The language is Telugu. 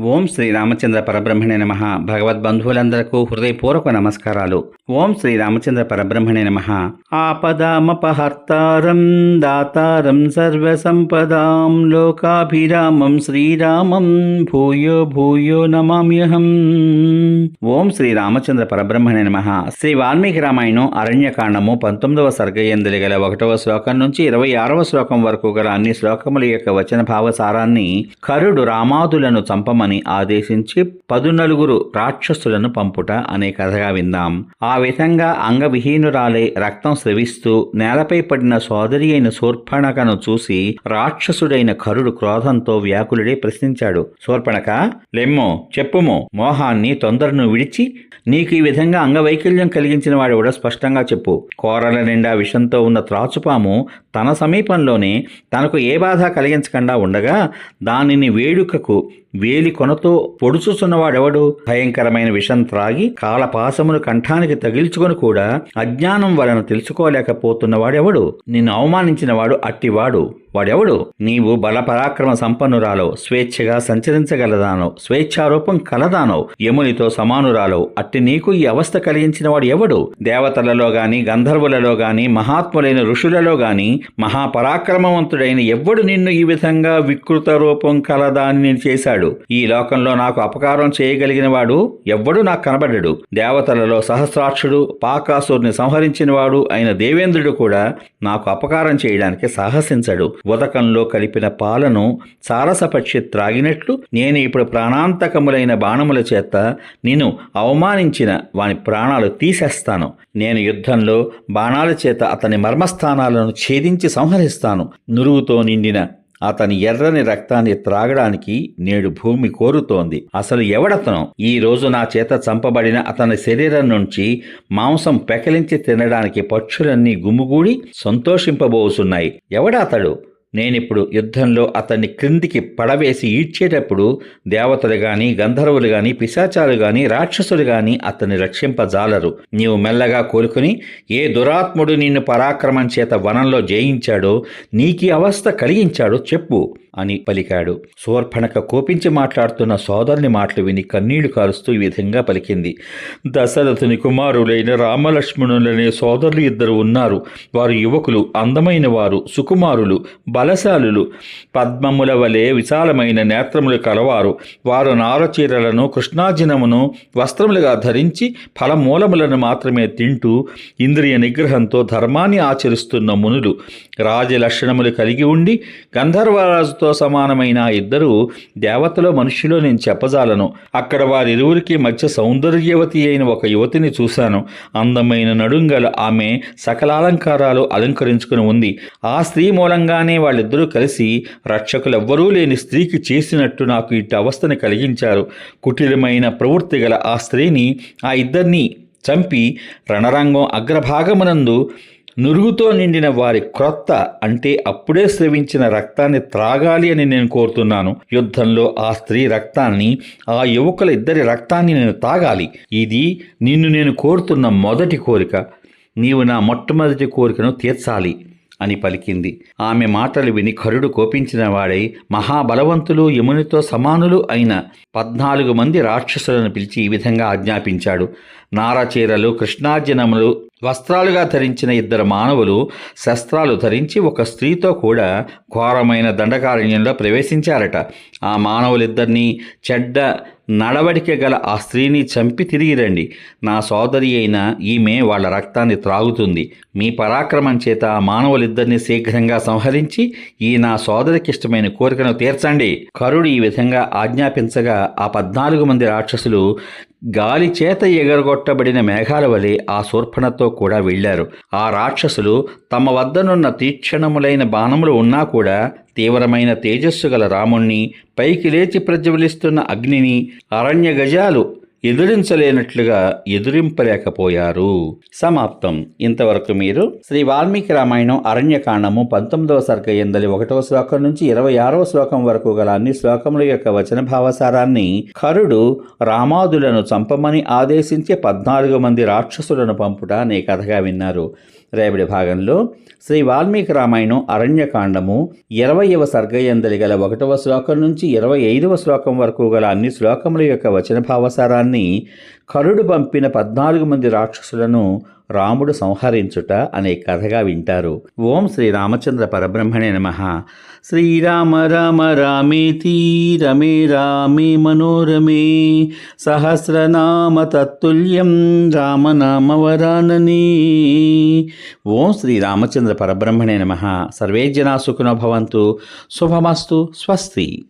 ఓం శ్రీ రామచంద్ర పరబ్రహ్మణే నమ. భగవద్బంధువులందరకు హృదయపూర్వక నమస్కారాలు. ఓం శ్రీ రామచంద్ర పరబ్రహ్మణే నమ. ఆపదామపహర్తారం దాతారం సర్వసంపదాం లోకాభిరామం శ్రీరామం భూయో భూయో నమామ్యహం. ఓం శ్రీ రామచంద్ర పరబ్రహ్మణే నమ. శ్రీ వాల్మీకి రామాయణం అరణ్యకాండము పంతొమ్మిదవ సర్గయందులు గల ఒకటవ శ్లోకం నుంచి ఇరవై ఆరవ శ్లోకం వరకు గల అన్ని శ్లోకముల యొక్క వచన భావసారాన్ని కరుడు రామాదులను చంపమని అని ఆదేశించి పదునలుగురు రాక్షసులను పంపుట అనే కథగా విందాం. ఆ విధంగా అంగవిహీనురాలై రక్తం స్రవిస్తూ నేలపై పడిన సోదరి అయిన శూర్పణకను చూసి రాక్షసుడైన కరుడు క్రోధంతో వ్యాకులుడే ప్రశ్నించాడు. శూర్పణక లెమ్మో చెప్పుము మోహాన్ని తొందరను విడిచి నీకు ఈ విధంగా అంగవైకల్యం కలిగించిన వాడు కూడా స్పష్టంగా చెప్పు. కోరల నిండా విషంతో ఉన్న త్రాచుపాము తన సమీపంలోనే తనకు ఏ బాధ కలిగించకుండా ఉండగా దానిని వేడుకకు వేలి కొనతో పొడుచుచున్నవాడెవడు భయంకరమైన విషం త్రాగి కాలపాసమును కంఠానికి తగిల్చుకొని కూడా అజ్ఞానం వలన తెలుసుకోలేకపోతున్నవాడెవడు? నిన్ను అవమానించినవాడు అట్టివాడు. వాడెవడు? నీవు బలపరాక్రమ సంపన్నురాలో స్వేచ్ఛగా సంచరించగలదానో స్వేచ్ఛారూపం కలదానో యమునితో సమానురాలో అట్టి నీకు ఈ అవస్థ కలిగించిన వాడు ఎవడు? దేవతలలో గాని గంధర్వులలో గాని మహాత్ములైన ఋషులలో గాని మహాపరాక్రమవంతుడైన ఎవ్వడు నిన్ను ఈ విధంగా వికృత రూపం కలదాని నేను చేశాడు? ఈ లోకంలో నాకు అపకారం చేయగలిగిన వాడు ఎవ్వడు నాకు కనబడ్డాడు దేవతలలో సహస్రాక్షుడు పాకాసురుని సంహరించిన వాడు అయిన దేవేంద్రుడు కూడా నాకు అపకారం చేయడానికి సాహసించడు. ఉదకంలో కలిపిన పాలను సారసపక్షి త్రాగినట్లు నేను ఇప్పుడు ప్రాణాంతకములైన బాణముల చేత నిన్ను అవమానించిన వాని ప్రాణాలు తీసేస్తాను. నేను యుద్ధంలో బాణాల చేత అతని మర్మస్థానాలను ఛేదించి సంహరిస్తాను. నురుగుతో నిండిన అతని ఎర్రని రక్తాన్ని త్రాగడానికి నేడు భూమి కోరుతోంది. అసలు ఎవడతను? ఈ రోజు నా చేత చంపబడిన అతని శరీరం నుంచి మాంసం పెకలించి తినడానికి పక్షులన్నీ గుమ్ముగూడి సంతోషింపబోసున్నాయి. ఎవడతడు? నేనిప్పుడు యుద్ధంలో అతన్ని క్రిందికి పడవేసి ఈడ్చేటప్పుడు దేవతలు గాని గంధర్వులు గాని పిశాచాలు గాని రాక్షసులు గాని అతన్ని రక్షింపజాలరు. నీవు మెల్లగా కోలుకుని ఏ దురాత్ముడు నిన్ను పరాక్రమం చేత వనంలో జయించాడో నీకీ అవస్థ కలిగించాడో చెప్పు అని పలికాడు. శూర్పణక కోపించి మాట్లాడుతున్న సోదరుని మాటలు విని కన్నీళ్ళు కారుస్తూ ఈ విధంగా పలికింది. దశరథుని కుమారులైన రామలక్ష్మణులనే సోదరులు ఇద్దరు ఉన్నారు. వారు యువకులు అందమైన వారు సుకుమారులు బలశాలులు. పద్మముల వలె విశాలమైన నేత్రములు కలవారు. వారు నారచీరలను కృష్ణాజినమును వస్త్రములుగా ధరించి ఫలమూలములను మాత్రమే తింటూ ఇంద్రియ నిగ్రహంతో ధర్మాన్ని ఆచరిస్తున్న మునులు. రాజలక్షణములు కలిగి ఉండి గంధర్వరాజుతో సమానమైన ఇద్దరు దేవతలో మనుషులో నేను చెప్పజాలను. అక్కడ వారిరువురికి మధ్య సౌందర్యవతి అయిన ఒక యువతిని చూశాను. అందమైన నడుంగల ఆమె సకలాలంకారాలు అలంకరించుకుని ఉంది. ఆ స్త్రీ మూలంగానే వాళ్ళిద్దరూ కలిసి రక్షకులెవ్వరూ లేని స్త్రీకి చేసినట్టు నాకు ఇటు అవస్థని కలిగించారు. కుటిలమైన ప్రవృత్తి గల ఆ స్త్రీని ఆ ఇద్దరిని చంపి రణరంగం అగ్రభాగమునందు నురుగుతో నిండిన వారి క్రొత్త అంటే అప్పుడే స్రవించిన రక్తాన్ని త్రాగాలి అని నేను కోరుతున్నాను. యుద్ధంలో ఆ స్త్రీ రక్తాన్ని ఆ యువకుల ఇద్దరి రక్తాన్ని నేను తాగాలి. ఇది నిన్ను నేను కోరుతున్న మొదటి కోరిక. నీవు నా మొట్టమొదటి కోరికను తీర్చాలి. అని పలికింది. ఆమె మాటలు విని కరుడు కోపించిన వాడై మహాబలవంతులు యమునితో సమానులు అయిన పద్నాలుగు మంది రాక్షసులను పిలిచి ఈ విధంగా ఆజ్ఞాపించాడు. నారచీరలు కృష్ణార్జనములు వస్త్రాలుగా ధరించిన ఇద్దరు మానవులు శస్త్రాలు ధరించి ఒక స్త్రీతో కూడా ఘోరమైన దండకారణ్యంలో ప్రవేశించారట. ఆ మానవులిద్దరినీ చెడ్డ నడవడిక గల ఆ స్త్రీని చంపి తిరిగి రండి. నా సోదరి అయిన ఈమె వాళ్ళ రక్తాన్ని త్రాగుతుంది. మీ పరాక్రమం చేత ఆ మానవులిద్దరిని శీఘ్రంగా సంహరించి ఈ నా సోదరికి ఇష్టమైన కోరికను తీర్చండి. కరుడు ఈ విధంగా ఆజ్ఞాపించగా ఆ పద్నాలుగు మంది రాక్షసులు గాలి చేత ఎగరగొట్టబడిన మేఘాల వలె ఆ శూర్పణతో కూడా వెళ్ళారు. ఆ రాక్షసులు తమ వద్దనున్న తీక్షణములైన బాణములు ఉన్నా కూడా తీవ్రమైన తేజస్సు గల రాముణ్ణి పైకి లేచి ప్రజ్వలిస్తున్న అగ్నిని అరణ్య గజాలు ఎదురించలేనట్లుగా ఎదురింపలేకపోయారు. సమాప్తం. ఇంతవరకు మీరు శ్రీ వాల్మీకి రామాయణం అరణ్యకాండము పంతొమ్మిదవ సర్గ ఎందలి ఒకటవ శ్లోకం నుంచి ఇరవై ఆరవ శ్లోకం వరకు గల అన్ని శ్లోకముల యొక్క వచన భావసారాన్ని కరుడు రామాదులను చంపమని ఆదేశించే పద్నాలుగు మంది రాక్షసులను పంపుట అనే కథగా విన్నారు. రేపటి భాగంలో శ్రీ వాల్మీకి రామాయణం అరణ్యకాండము ఇరవయవ సర్గయందలి గల ఒకటవ శ్లోకం నుంచి ఇరవై ఐదవ శ్లోకం వరకు గల అన్ని శ్లోకముల యొక్క వచన భావసారాన్ని కరుడు పంపిన పద్నాలుగు మంది రాక్షసులను రాముడు సంహరించుట అనే కథగా వింటారు. ఓం శ్రీ రామచంద్ర పరబ్రహ్మణే నమ. శ్రీరామ రామ రామేతి రమే రామే మనోరమే. సహస్రనామ తత్తుల్యం రామనామ వరానని. ఓం శ్రీ రామచంద్ర పరబ్రహ్మణే నమ. సర్వే జనా సుఖినో భవంతు. శుభమస్తు. స్వస్తి.